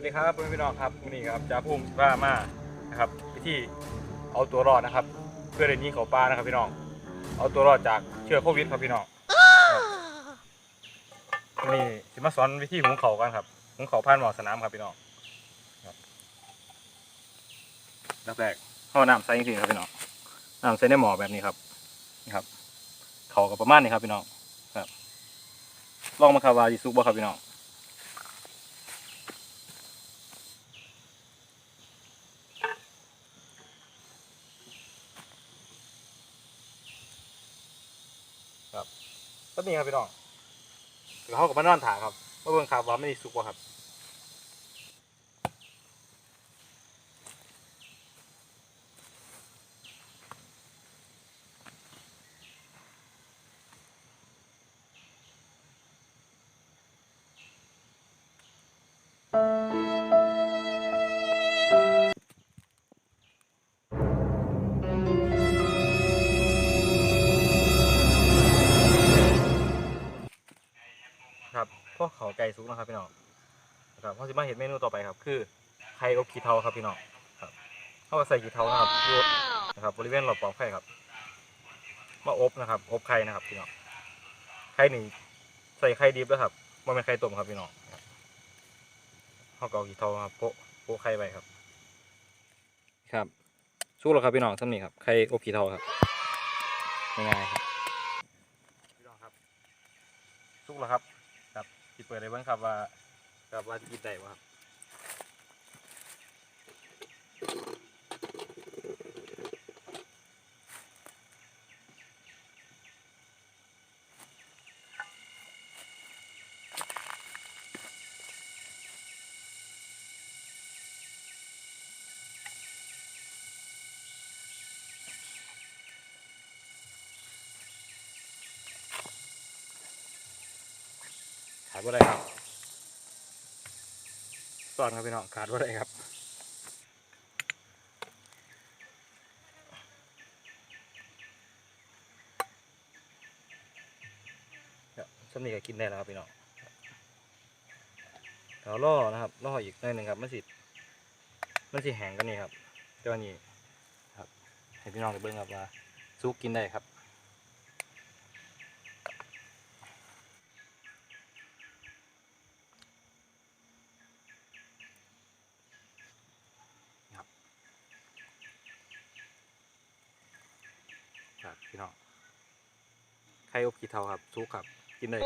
วัสดีครับพี่น้องครับนนี้ครับจ้าพุ่มสิบ้ามานะครับวิธีเอาตัวรอดนะครับ เพื่อเรนนี้เขาปลานะครับพี่น้อง เอาตัวรอดจากเชื้อโควิดครับพี่น้องนนี้สิมาสอนวิธีหุงเขากันครับหุงเขาผ่านหมอสนามครับพี่น้องครับแรกข้าน้ำใส่จริงๆครับพี่น้องน้ำใส่ในหมอแบบนี้ครับนี่ครับเขากับประมาณนี้ครับพี่น้องครับลองมาคาวาดิซุกบ่ครับพี่น้อง ก็มีครับพี่น้องเดี๋ยวเขากับมานอนถาครับว่าเบิ่งครับว่าไม่ได้สุกบ่ครับ พวกเขาไก่สุกนะครับพี่น้องนะครับเขาจะมาเห็นเมนูต่อไปครับ คือไข่อบขี้เทาครับพี่น้องครับเขาก็ใส่ขี้เทานะครับอยู่นะครับบริเวณรอบปอกไข่ครับมาอบนะครับ อบไข่นะครับพี่น้องไข่นี่ใส่ไข่ดิบแล้วครับมันเป็นไข่ต้มครับพี่น้องเขาก็เอาขี้เทาครับโปะโปะไข่ไว้ครับ ครับสุกแล้วครับพี่น้องท่านนี้ครับไข่อบขี้เทาครับง่ายๆครับพี่น้องครับสุกแล้วครับ ที่เปิดได้เบ้างครับว่า ครับว่ากินได้บ่ครับ ดว่าได้ครับสอนครับพี่น้องขาดว่าได้ครับครับสำนีก็กินได้แล้วครับพี่น้องเราล่อนะครับล่ออีกหน่อยหนึ่งครับมันสิมันสิแห้งกันนี่ครับเจ้านี้ครับให้พี่น้องได้เบิ่งครับว่าซุกกินได้ครับ ครับพี่น้อง ไข่อบขี้เทาครับซุกครับ กินได้